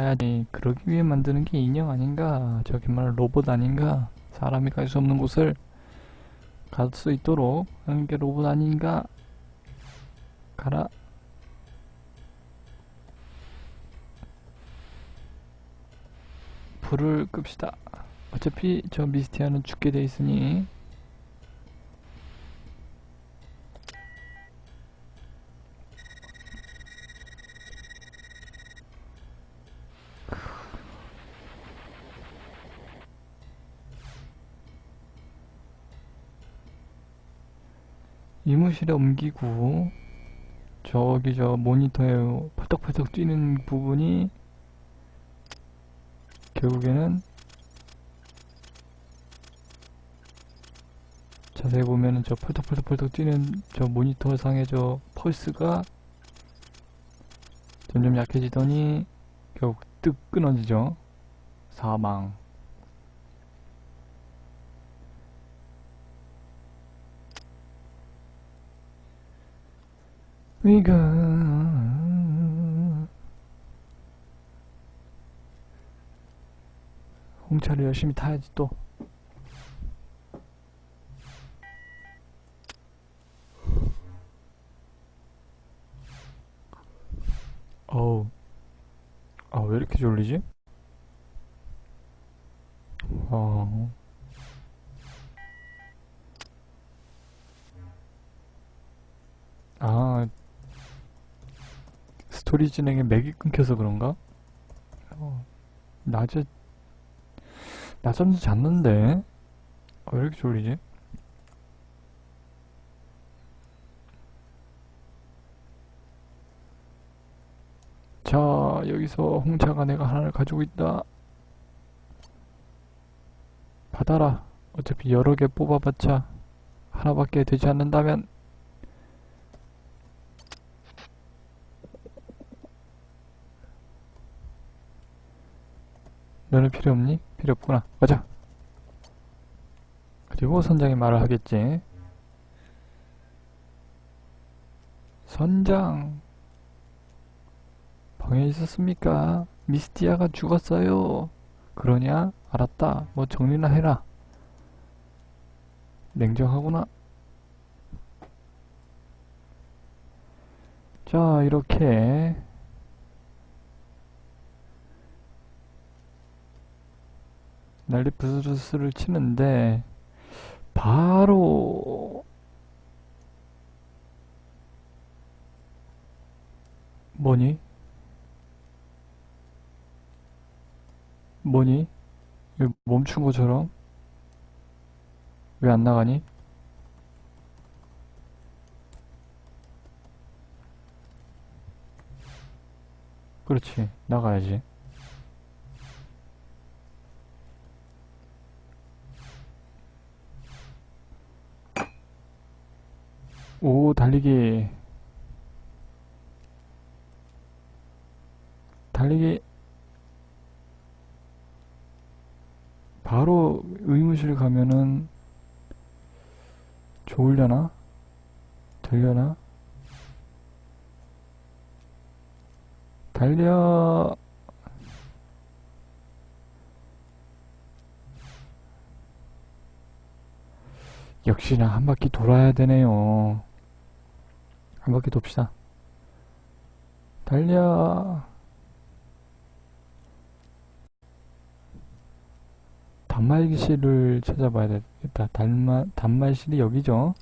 가야지. 그러기 위해 만드는 게 인형 아닌가? 저기 말 로봇 아닌가? 사람이 갈 수 없는 곳을 갈 수 있도록 하는 게 로봇 아닌가? 가라. 불을 끕시다. 어차피 저 미스티아는 죽게 돼 있으니 이무실에 옮기고 저기 저 모니터에 펄떡펄떡 뛰는 부분이 결국에는 자세히 보면은 저 펄떡펄떡펄떡 뛰는 저 모니터 상의 저 펄스가 점점 약해지더니 결국 뜩 끊어지죠. 사망. 위가 홍차를 열심히 타야지 또. 어우. 아, 왜 이렇게 졸리지? 어. 아, 스토리 진행에 맥이 끊겨서 그런가? 어, 낮에, 낮잠도 잤는데? 아, 왜 이렇게 졸리지? 자, 여기서 홍차가 내가 하나를 가지고 있다. 받아라. 어차피 여러 개 뽑아봤자 하나밖에 되지 않는다면 너는 필요 없니? 필요 없구나. 가자. 그리고 선장이 말을 하겠지. 선장. 방에 있었습니까? 미스티아가 죽었어요. 그러냐? 알았다. 뭐 정리나 해라. 냉정하구나. 자, 이렇게 난리 부스러스를 치는데 바로 뭐니? 뭐니? 왜 멈춘 것처럼? 왜 안 나가니? 그렇지, 나가야지. 오, 달리기. 달리기. 바로 의무실 가면은 좋으려나? 되려나? 달려! 역시나 한 바퀴 돌아야 되네요. 한 바퀴 돕시다. 달려! 단말기실을 찾아봐야 되겠다. 단말, 단말실이 여기죠?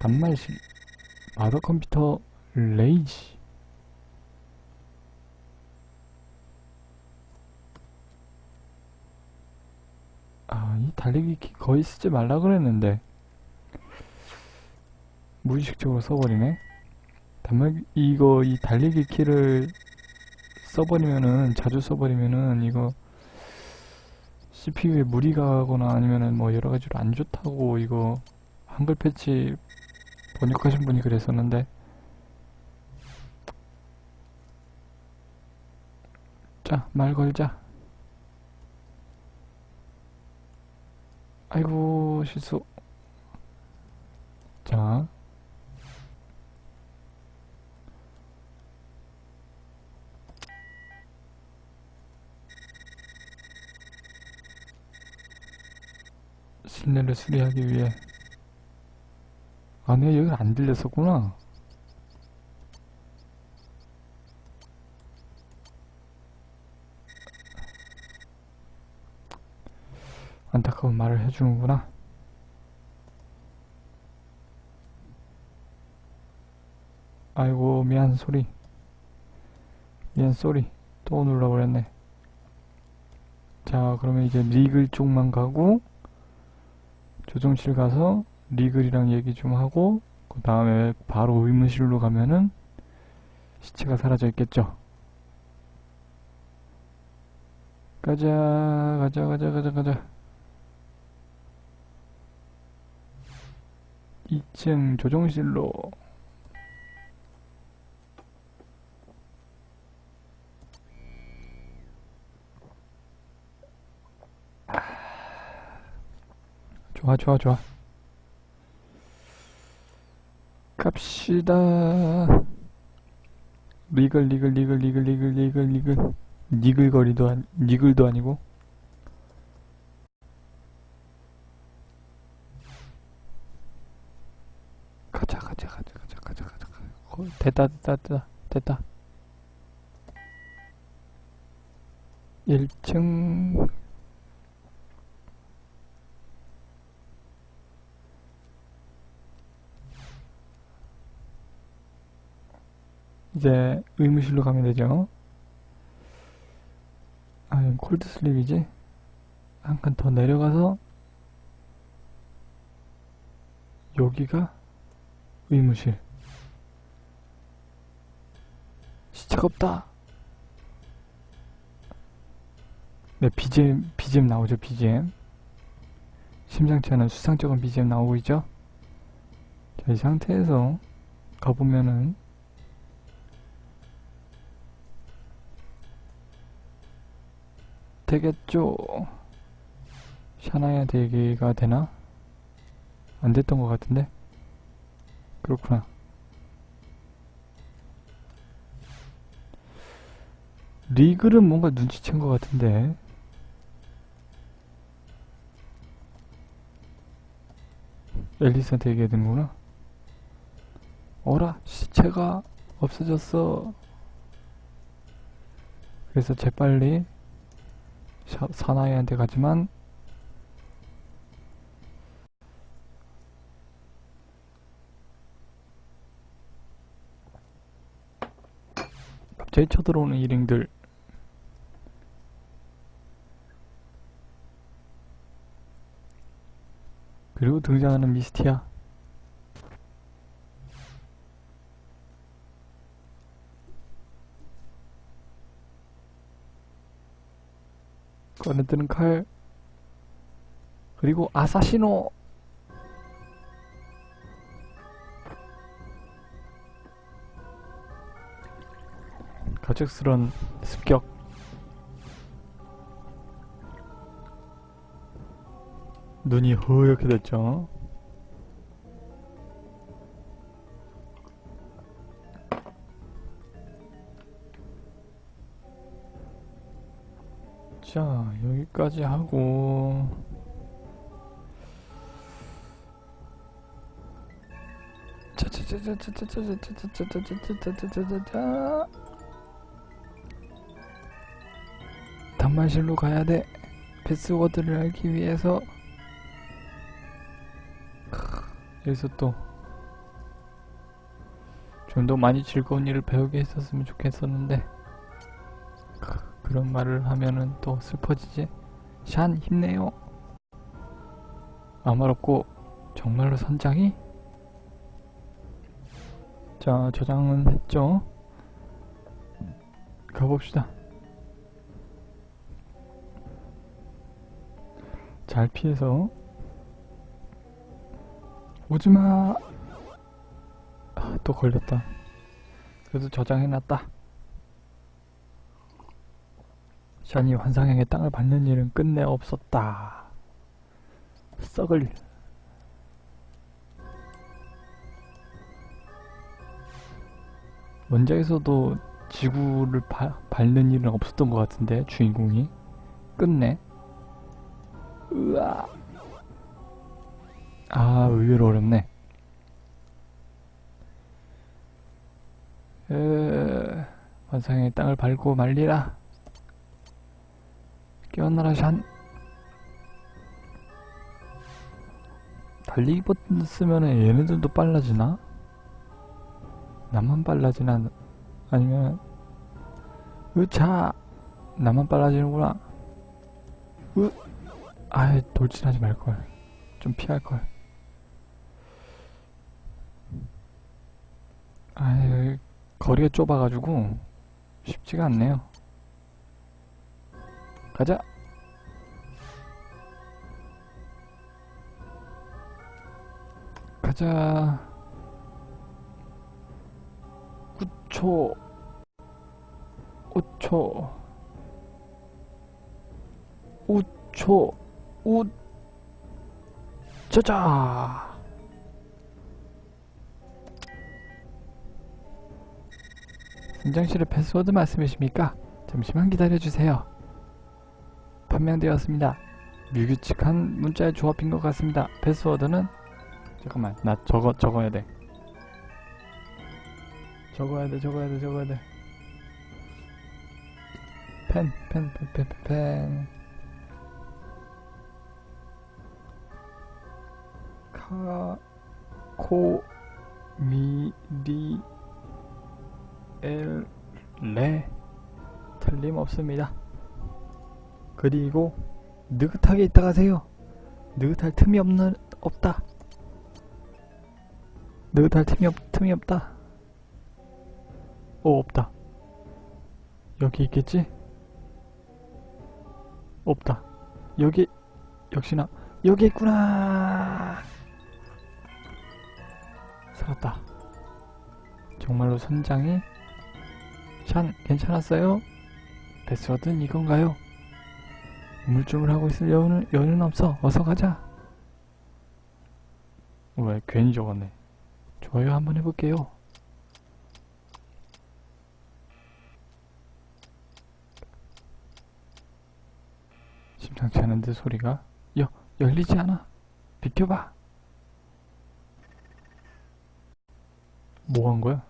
단말실. 마더 컴퓨터 레이지. 아, 이 달리기 키 거의 쓰지 말라 그랬는데. 무의식적으로 써버리네. 단말, 이거, 이 달리기 키를 써버리면은, 자주 써버리면은, 이거, CPU에 무리가 가거나 아니면은 뭐 여러 가지로 안 좋다고 이거 한글 패치 번역하신 분이 그랬었는데 자, 말 걸자. 아이고, 실수. 자. 실내를 수리하기 위해. 아 내가 여기를 안 들렸었구나. 안타까운 말을 해주는구나. 아이고 미안 소리. 미안 소리. 또 눌러버렸네. 자 그러면 이제 리글 쪽만 가고 조정실 가서 리글이랑 얘기 좀 하고 그 다음에 바로 의무실로 가면은 시체가 사라져 있겠죠? 가자 가자 가자 가자 가자. 2층 조정실로. 좋아 좋아 좋아. 갑시다. 리글 리글 리글 리글 리글 리글 리글. 니글거리도 안 니글도 아니고. 가자 가자 가자 가자 가자 가자 가자. 됐다 됐다 됐다 됐다. 1층. 이제 의무실로 가면 되죠. 아, 이건 콜드 슬립이지? 한 칸 더 내려가서 여기가 의무실. 시체가 없다. 네, BGM, BGM 나오죠, BGM. 심상치 않은 수상쩍은 BGM 나오고 있죠? 자, 이 상태에서 가보면은 되겠죠? 샤나야 대기가 되나? 안 됐던 것 같은데? 그렇구나. 리그는 뭔가 눈치챈 것 같은데 엘리스한테 얘기해야 되는구나 어라 시체가 없어졌어 그래서 재빨리 샤, 사나이한테 가지만 갑자기 쳐들어오는 일행들. 그리고 등장하는 미스티아. 꺼내드는 칼 그리고 아사시노. 갑작스런 습격. 눈이 허옇게 됐죠? 자 여기까지 하고 자자자자자자자자자자자자자자자 단말실로 가야 돼 패스워드를 알기 위해서 여기서 또 좀 더 많이 즐거운 일을 배우게 했었으면 좋겠었는데 그런 말을 하면은 또 슬퍼지지? 샨 힘내요. 아말 없고 정말로 선장이? 자 저장은 했죠? 가봅시다. 잘 피해서. 오지마! 아, 또 걸렸다. 그래도 저장해놨다 샤니 환상형의 땅을 밟는 일은 끝내 없었다. 썩을 원작에서도 지구를 바- 밟는 일은 없었던 것 같은데 주인공이. 끝내. 으아 아, 의외로 어렵네. 에, 환상의 땅을 밟고 말리라. 깨어나라 샨. 달리기 버튼 쓰면은 얘네들도 빨라지나? 나만 빨라지나? 아니면 으차 나만 빨라지는구나. 으 아예 돌진하지 말걸. 좀 피할걸. 아유 거리가 좁아가지고 쉽지가 않네요. 가자. 가자. 9초. 5초. 5초. 5. 짜자. 승장실의 패스워드 말씀이십니까? 잠시만 기다려주세요. 판명되었습니다. 뮤규칙한 문자의 조합인 것 같습니다. 패스워드는 잠깐만 나 적어 적어야 돼. 적어야 돼 적어야 돼 적어야 돼. 펜 펜 펜 펜 펜 펜. 카, 코, 미, 리, 엘, 레. 틀림없습니다. 그리고, 느긋하게 있다 가세요. 느긋할 틈이 없는, 없다. 느긋할 틈이 없, 틈이 없다. 오, 없다. 여기 있겠지? 없다. 여기, 역시나, 여기 있구나! 살았다. 정말로 선장이 샨 괜찮았어요? 패스워드는 이건가요? 우물쭈물 하고 있을 여유는, 여유는 없어. 어서 가자. 왜 괜히 적었네. 좋아요 한번 해볼게요. 심상치 않은데 소리가 여 열리지 않아. 비켜봐. 뭐 한 거야?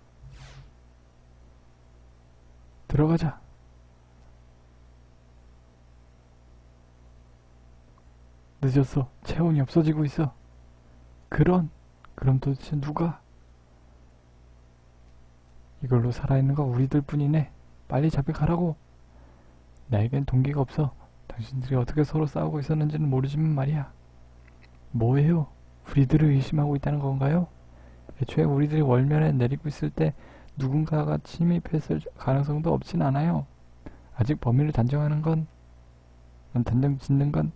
들어가자. 늦었어. 체온이 없어지고 있어. 그런, 그럼 도대체 누가? 이걸로 살아있는 거 우리들 뿐이네. 빨리 가라고. 나에겐 동기가 없어. 당신들이 어떻게 서로 싸우고 있었는지는 모르지만 말이야. 뭐예요? 우리들을 의심하고 있다는 건가요? 애초에 우리들이 월면에 내리고 있을 때 누군가가 침입했을 가능성도 없진 않아요. 아직 범위를 단정하는 건, 단정 짓는 건,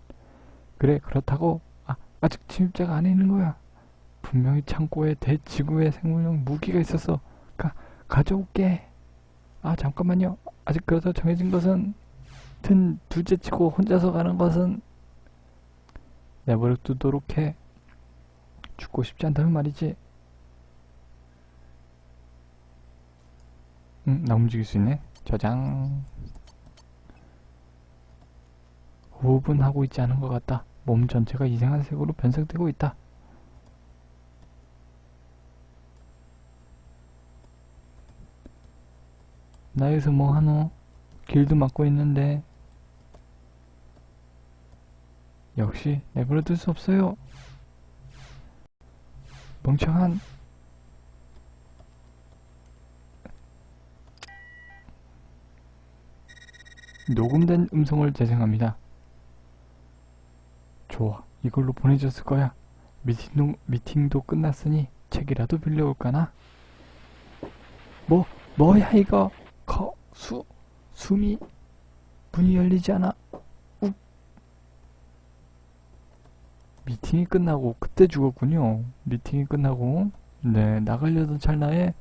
그래, 그렇다고, 아, 아직 침입자가 안에 있는 거야. 분명히 창고에 대지구의 생물용 무기가 있었어. 가, 가져올게. 아, 잠깐만요. 아직 그래서 정해진 것은, 튼 둘째 치고 혼자서 가는 것은, 내버려 두도록 해. 죽고 싶지 않다면 말이지. 응, 나 움직일 수 있네. 저장. 호흡은 하고 있지 않은 것 같다. 몸 전체가 이상한 색으로 변색되고 있다. 나 여기서 뭐 하노? 길도 막고 있는데. 역시 내버려 둘 수 없어요. 멍청한 녹음된 음성을 재생합니다. 좋아, 이걸로 보내줬을 거야. 미팅도, 미팅도 끝났으니 책이라도 빌려올까나? 뭐, 뭐야 이거? 거, 수, 숨이, 문이 열리지 않아. 욱. 미팅이 끝나고 그때 죽었군요. 미팅이 끝나고, 네, 나가려던 찰나에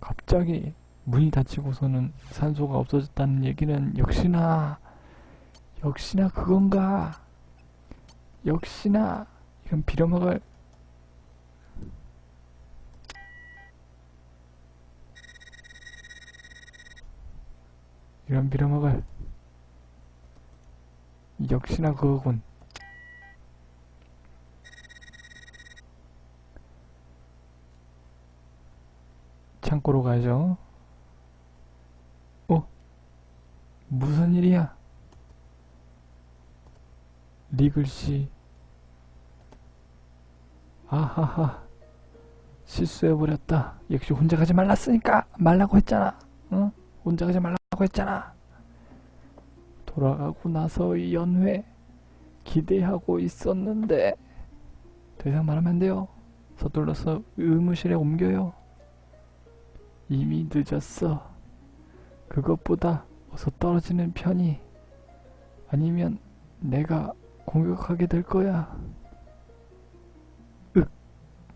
갑자기 문이 닫히고서는 산소가 없어졌다는 얘기는 역시나 역시나 그건가 역시나 이건 빌어먹을 이런 빌어먹을 역시나 그거군 창고로 가죠 어? 무슨 일이야? 리글씨. 아하하. 실수해버렸다. 역시 혼자 가지 말랐으니까 말라고 했잖아. 응? 혼자 가지 말라고 했잖아. 돌아가고 나서 이 연회 기대하고 있었는데 더 이상 말하면 안 돼요. 서둘러서 의무실에 옮겨요. 이미 늦었어. 그것보다 어서 떨어지는 편이 아니면 내가 공격하게 될 거야. 윽,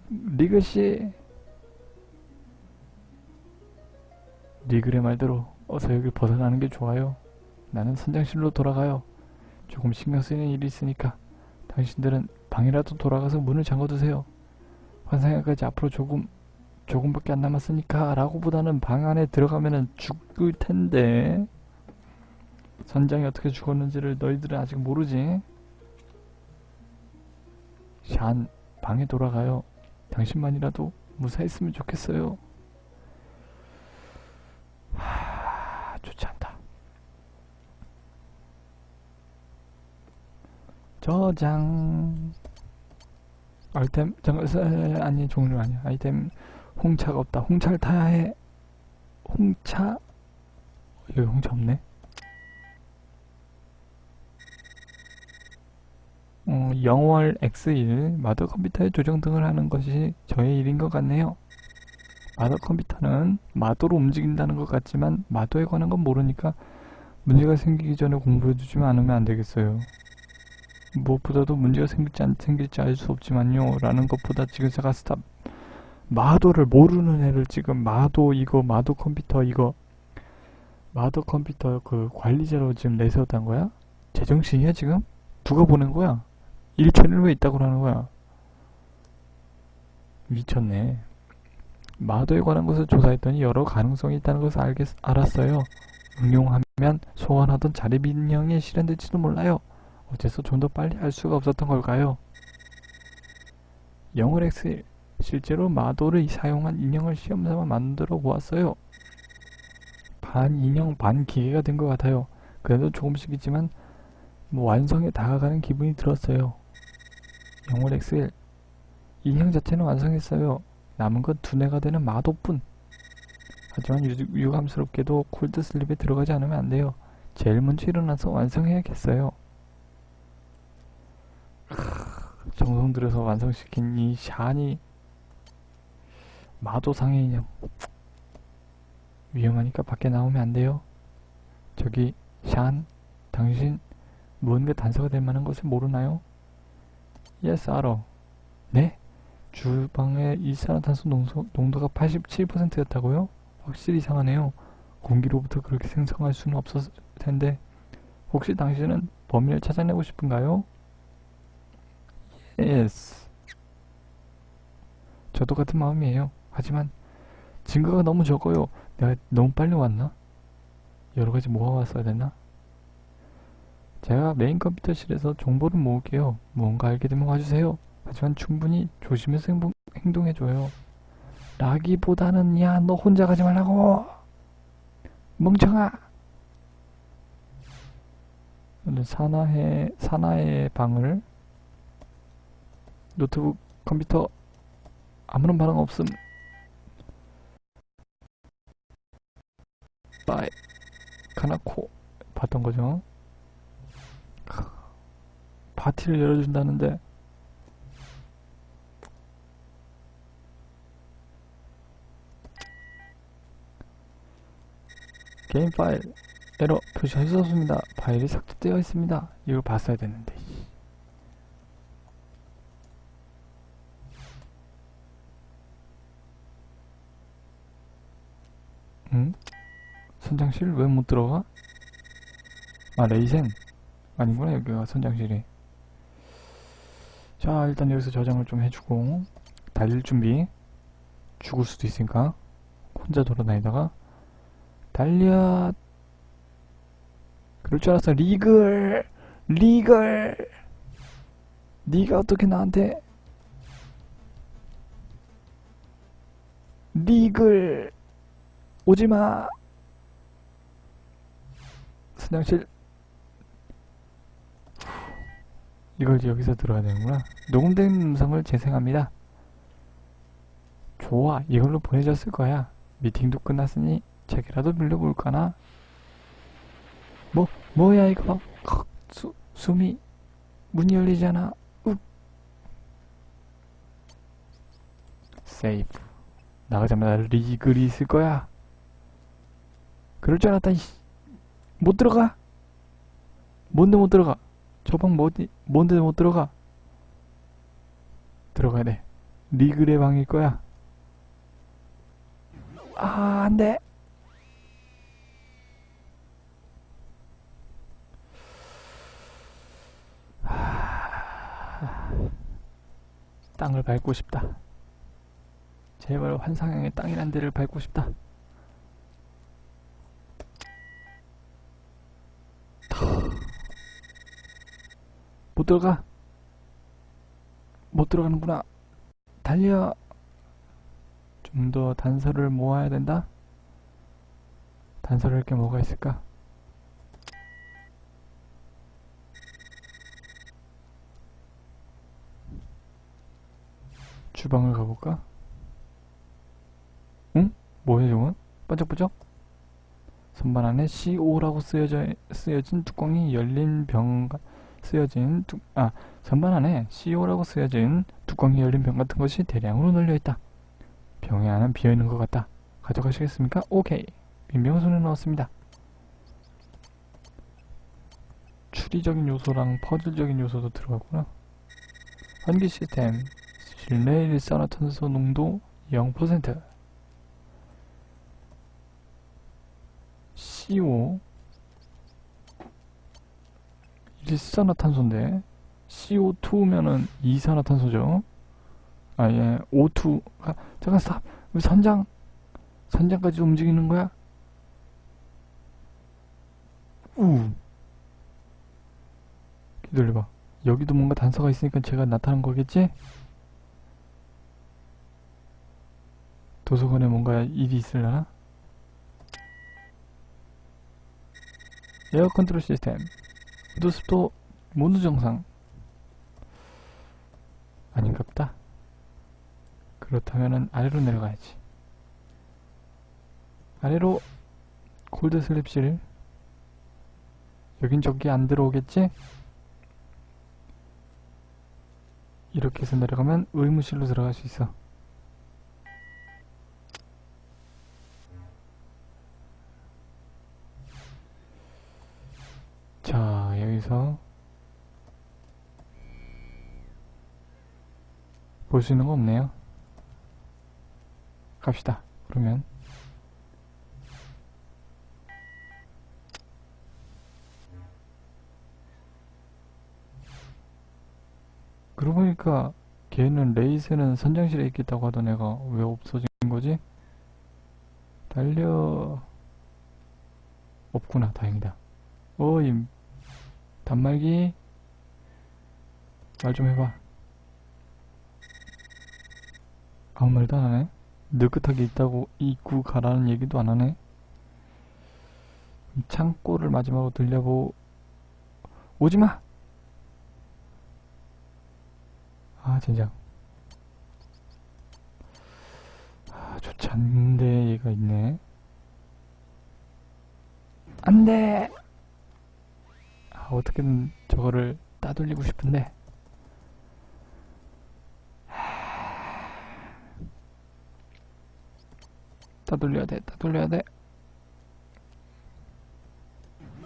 리글씨. 리글의 말대로 어서 여길 벗어나는 게 좋아요. 나는 선장실로 돌아가요. 조금 신경 쓰이는 일이 있으니까 당신들은 방이라도 돌아가서 문을 잠궈두세요. 환상회까지 앞으로 조금 조금밖에 안 남았으니까 라고 보다는 방 안에 들어가면은 죽을 텐데 선장이 어떻게 죽었는지를 너희들은 아직 모르지? 샨 방에 돌아가요. 당신만이라도 무사했으면 좋겠어요. 하, 좋지 않다. 저장 아이템 잠깐 서- 아니 종류 아니야 아이템 홍차가 없다 홍차를 타야 해 홍차 여기 홍차 없네 어, 영월 X1 마더 컴퓨터의 조정 등을 하는 것이 저의 일인 것 같네요 마더 컴퓨터는 마도로 움직인다는 것 같지만 마도에 관한 건 모르니까 문제가 생기기 전에 공부해두지만 않으면 안 되겠어요 무엇보다도 문제가 생길지 안 생길지 알 수 없지만요 라는 것보다 지금 제가 스탑 마도를 모르는 애를 지금 마도 이거 마도 컴퓨터 이거 마도 컴퓨터 그 관리자로 지금 내세웠단 거야? 제정신이야 지금? 누가 보낸 거야? 일천일 왜 있다고 그러는 거야? 미쳤네 마도에 관한 것을 조사했더니 여러 가능성이 있다는 것을 알겠, 알았어요 응용하면 소원하던 자립 인형이 실현될지도 몰라요 어째서 좀 더 빨리 알 수가 없었던 걸까요? 영월 X 실제로 마도를 사용한 인형을 시험삼아 만들어 보았어요. 반 인형 반 기계가 된 것 같아요. 그래도 조금씩이지만 뭐 완성에 다가가는 기분이 들었어요. 영월 X1 인형 자체는 완성했어요. 남은 건 두뇌가 되는 마도뿐. 하지만 유, 유감스럽게도 콜드 슬립에 들어가지 않으면 안 돼요. 제일 먼저 일어나서 완성해야겠어요. 정성 들여서 완성시킨 이 샤니 마도상의 인형 위험하니까 밖에 나오면 안 돼요 저기 샨 당신 무언가 단서가 될 만한 것을 모르나요? 예스 알아 네? 주방의 일산화탄소 농소, 농도 가 87%였다고요? 확실히 이상하네요 공기로부터 그렇게 생성할 수는 없었을 텐데 혹시 당신은 범인을 찾아내고 싶은가요? 예스. 저도 같은 마음이에요. 하지만 증거가 너무 적어요. 내가 너무 빨리 왔나? 여러 가지 모아왔어야 됐나? 제가 메인 컴퓨터실에서 정보를 모을게요. 뭔가 알게 되면 와주세요. 하지만 충분히 조심해서 행동, 행동해줘요. 라기보다는 야 너 혼자 가지 말라고 멍청아 오늘 사나의 방을 노트북 컴퓨터 아무런 반응 없음 빠이 카나코 봤던 거죠 크, 파티를 열어준다는데. 게임 파일 에러 표시하셨습니다. 파일이 삭제되어 있습니다. 이걸 봤어야 됐는데. 응? 선장실 왜 못 들어가? 아 레이센. 아니구나 여기가 선장실이 자 일단 여기서 저장을 좀 해주고 달릴 준비. 죽을 수도 있으니까 혼자 돌아다니다가 달려. 그럴 줄 알았어. 리글 리글. 네가 어떻게 나한테 리글 오지마. 선장실 이걸 여기서 들어야 되는구나. 녹음된 음성을 재생합니다. 좋아 이걸로 보내줬을 거야. 미팅도 끝났으니 책이라도 빌려볼까나? 뭐 뭐야 이거? 헉, 수, 숨이 문이 열리잖아. 욱. 세이프. 나가자마자 리글이 있을 거야. 그럴 줄 알았다 이씨. 못 들어가? 뭔데 못 들어가 저 방 뭐지 뭔데 못 들어가? 들어가야 돼. 리글의 방일 거야. 아 안 돼. 땅을 밟고 싶다. 제발 환상형의 땅이란 데를 밟고 싶다 못 들어가 못 들어가는구나 달려 좀 더 단서를 모아야 된다 단서를 게 뭐가 있을까 주방을 가볼까 응? 뭐야 저건? 반짝반짝? 선반 안에 CO라고 쓰여져, 쓰여진 뚜껑이 열린 병, 쓰여진 뚜, 아, 선반 안에 CO라고 쓰여진 뚜껑이 열린 병 같은 것이 대량으로 널려있다. 병의 안은 비어있는 것 같다. 가져가시겠습니까? 오케이. 손에 넣었습니다. 추리적인 요소랑 퍼즐적인 요소도 들어갔구나. 환기 시스템. 실내 일산화탄소 농도 0% CO 일산화탄소인데 CO2면은 이산화탄소죠. 아, 예, O2. 아, 잠깐 스탑. 왜 선장? 선장까지 움직이는 거야? 우. 기다려봐. 여기도 뭔가 단서가 있으니까 제가 나타난 거겠지? 도서관에 뭔가 일이 있으려나? 에어 컨트롤 시스템 구도 습도 모두 정상 아닌갑다. 그렇다면은 아래로 내려가야지. 아래로 골드 슬립실. 여긴 저기 안 들어오겠지? 이렇게 해서 내려가면 의무실로 들어갈 수 있어 볼 수 있는 거 없네요. 갑시다. 그러면 그러고 보니까 걔는 레이스는 선장실에 있겠다고 하던 애가 왜 없어진 거지? 달려 없구나 다행이다 어이 단말기 말 좀 해봐 아무 말도 안 하네 느긋하게 있다고 입구 가라는 얘기도 안 하네? 창고를 마지막으로 들려보 오지마! 아 진짜 아 좋지 않은데 얘가 있네. 안돼! 아, 어떻게든 저거를 따돌리고 싶은데 따돌려야 돼 따돌려야 돼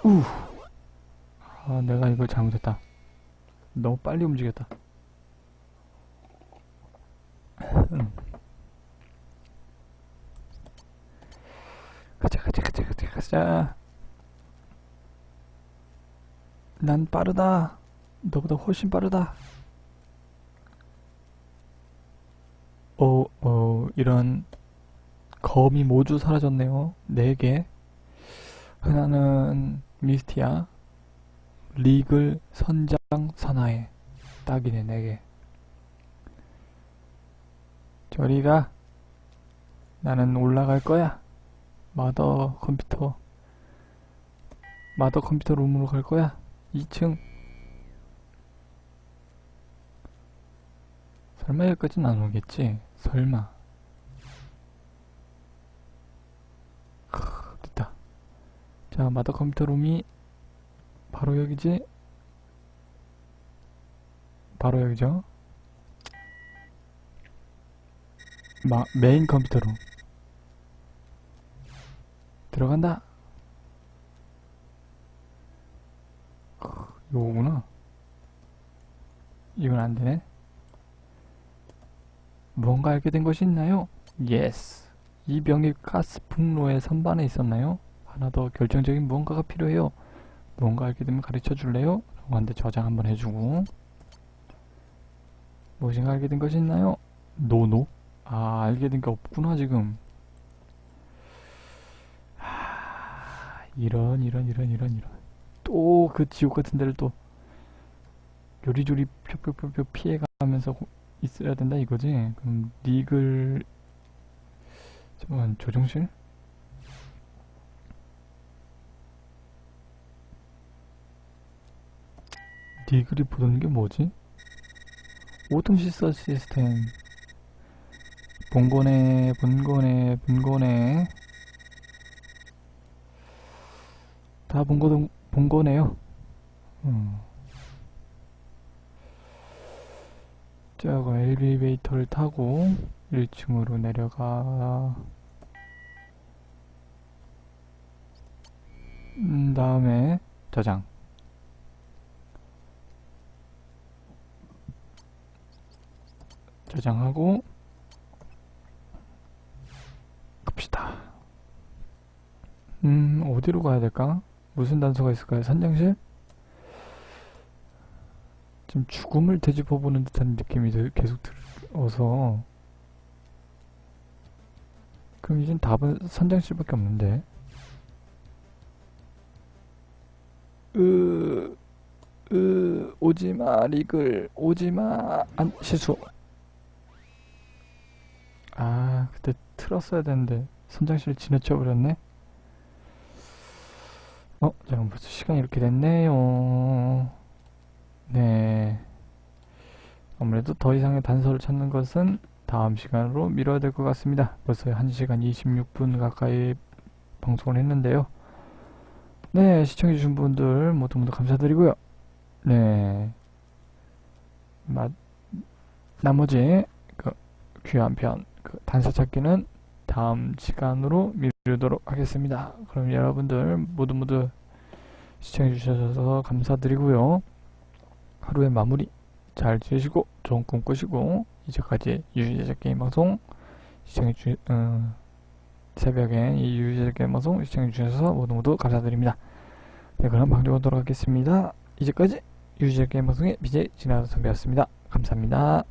우. 아 내가 이걸 잘못했다 너무 빨리 움직였다 음. 가자 가자 가자 가자 가자 난 빠르다. 너보다 훨씬 빠르다. 어, 어, 이런 검이 모두 사라졌네요. 네 개. 하나는 미스티아, 리글, 선장, 선하에. 딱이네, 네 개. 저리가. 나는 올라갈 거야. 마더 컴퓨터 마더 컴퓨터 룸으로 갈 거야 2층 설마 여기까지는 안 오겠지 설마 크, 됐다 자 마더 컴퓨터 룸이 바로 여기지? 바로 여기죠? 마, 메인 컴퓨터로 들어간다. 크, 요거구나. 이건 안되네. 뭔가 알게 된 것이 있나요? 예스 이 병이 가스 풍로의 선반에 있었나요? 하나 더 결정적인 무언가가 필요해요 무언가 알게 되면 가르쳐 줄래요? 라고 한데 저장 한번 해주고 무엇인가 알게 된 것이 있나요? 노노? 아 알게 된 게 없구나 지금 하... 이런 이런 이런 이런 이런 또 그 지옥 같은 데를 또 요리조리 펴펴펴펴 피해가면서 고- 있어야 된다 이거지 그럼 리글 잠깐만 조정실? 리글이 보던 게 뭐지? 오톰 시서 시스템. 본거네 본거네 본거네 다 본거 본거네요. 음. 자 그럼 엘리베이터를 타고 1층으로 내려가. 음, 다음에 저장 저장하고 갑시다. 음, 어디로 가야 될까? 무슨 단서가 있을까요? 산장실? 좀 죽음을 되짚어보는 듯한 느낌이 들- 계속 들어서 그럼 이젠 답은 선장실밖에 없는데 으... 으... 오지마 리글 오지마 안 실수 아, 그때 틀었어야 되는데 선장실 지나쳐 버렸네. 어, 잠깐 벌써 시간이 이렇게 됐네요. 네. 아무래도 더 이상의 단서를 찾는 것은 다음 시간으로 미뤄야 될 것 같습니다. 벌써 1시간 26분 가까이 방송을 했는데요. 네, 시청해주신 분들 모두 모두 감사드리고요. 네. 마, 나머지 그 귀한 편 그 단서 찾기는 다음 시간으로 미루도록 하겠습니다. 그럼 여러분들 모두 모두 시청해 주셔서 감사드리고요. 하루의 마무리 잘 지내시고 좋은 꿈 꾸시고 이제까지 유유제작 게임 방송 시청해 주 어, 새벽에 이 유유제작 게임 방송 시청해 주셔서 모두 모두 감사드립니다. 네 그럼 방송하도록 하겠습니다. 이제까지 유유제작 게임 방송의 BJ 진아선 선배였습니다. 감사합니다.